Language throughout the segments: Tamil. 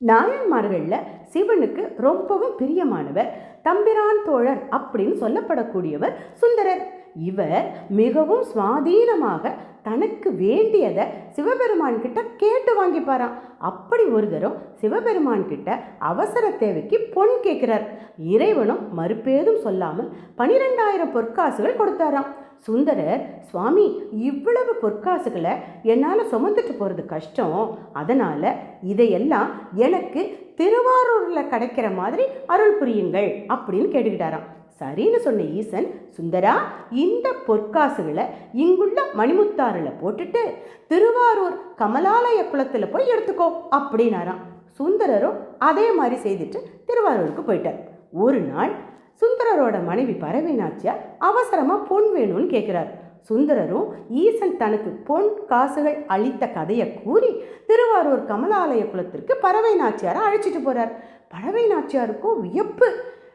நாயன்மார்களில் சிவனுக்கு ரொம்பவும் பிரியமானவர் தம்பிரான் தோழர் அப்படின்னு சொல்லப்படக்கூடியவர் சுந்தரர். இவர் மிகவும் சுவாதீனமாக தனக்கு வேண்டியதை சிவபெருமான் கிட்ட கேட்டு வாங்கிப்பாராம். அப்படி ஒரு தரம் சிவபெருமான் கிட்ட அவசர தேவைக்கு பொன் கேட்கிறார். இறைவனும் மறுபேதும் சொல்லாமல் பனிரெண்டாயிரம் பொற்காசுகள் கொடுத்தாராம். சுந்தரர் சுவாமி இவ்வளவு பொற்காசுகளை என்னால் சுமந்துட்டு போகிறது கஷ்டம். அதனால் இதையெல்லாம் எனக்கு திருவாரூரில் கிடைக்கிற மாதிரி அருள் புரியுங்கள் அப்படின்னு கேட்டுக்கிட்டாராம். சரின்னு சொன்ன ஈசன் சுந்தரா இந்த பொற்காசுகளை இங்குள்ள மணிமுத்தாறில் போட்டுட்டு திருவாரூர் கமலாலய குளத்தில் போய் எடுத்துக்கோ அப்படின்னாராம். சுந்தரரும் அதே மாதிரி செய்துட்டு திருவாரூருக்கு போயிட்டார். ஒரு நாள் சுந்தரரோட மனைவி பரவீனாச்சியார் அவசரமாக பொன் வேணும்னு கேட்குறார் சுந்தரரும் ஈசன் தனக்கு பொன் காசுகள் அளித்த கதையை கூறி திருவாரூர் கமலாலய குளத்திற்கு பறவை நாச்சியாரை அழைச்சிட்டு போறார். பறவை நாச்சியாருக்கும் வியப்பு.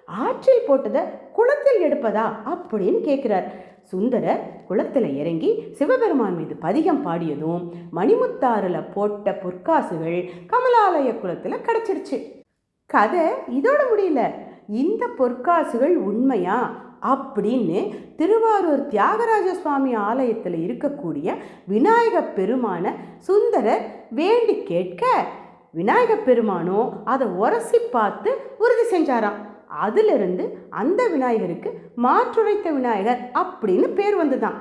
ஆற்றில் போட்டதை குளத்தில் எடுப்பதா அப்படின்னு கேட்குறார் சுந்தரர் குளத்தில் இறங்கி சிவபெருமான் மீது பதிகம் பாடியதும் மணிமுத்தாறில் போட்ட பொற்காசுகள் கமலாலய குளத்தில் கிடச்சிருச்சு. கதை இதோட முடியல. இந்த பொற்காசுகள் உண்மையா அப்படின்னு திருவாரூர் தியாகராஜ சுவாமி ஆலயத்தில் இருக்கக்கூடிய விநாயக பெருமான சுந்தரர் வேண்டி கேட்க விநாயக பெருமானோ அதை உரசி பார்த்து உறுதி செஞ்சாராம். அதிலிருந்து அந்த விநாயகருக்கு மாற்றுரைத்த விநாயகர் அப்படின்னு பேர் வந்துதான்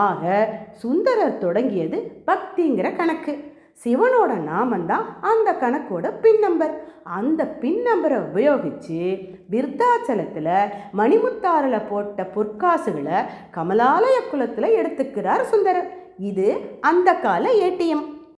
ஆக சுந்தரர் தொடங்கியது பக்திங்கிற கணக்கு. சிவனோட நாமந்தான் அந்த கணக்கோட பின் நம்பர். அந்த பின் நம்பரை உபயோகித்து விருத்தாச்சலத்தில் மணிமுத்தாரில் போட்ட பொற்காசுகளை கமலாலய குலத்தில் எடுத்துக்கிறார் சுந்தரர். இது அந்த கால ஏடிஎம்.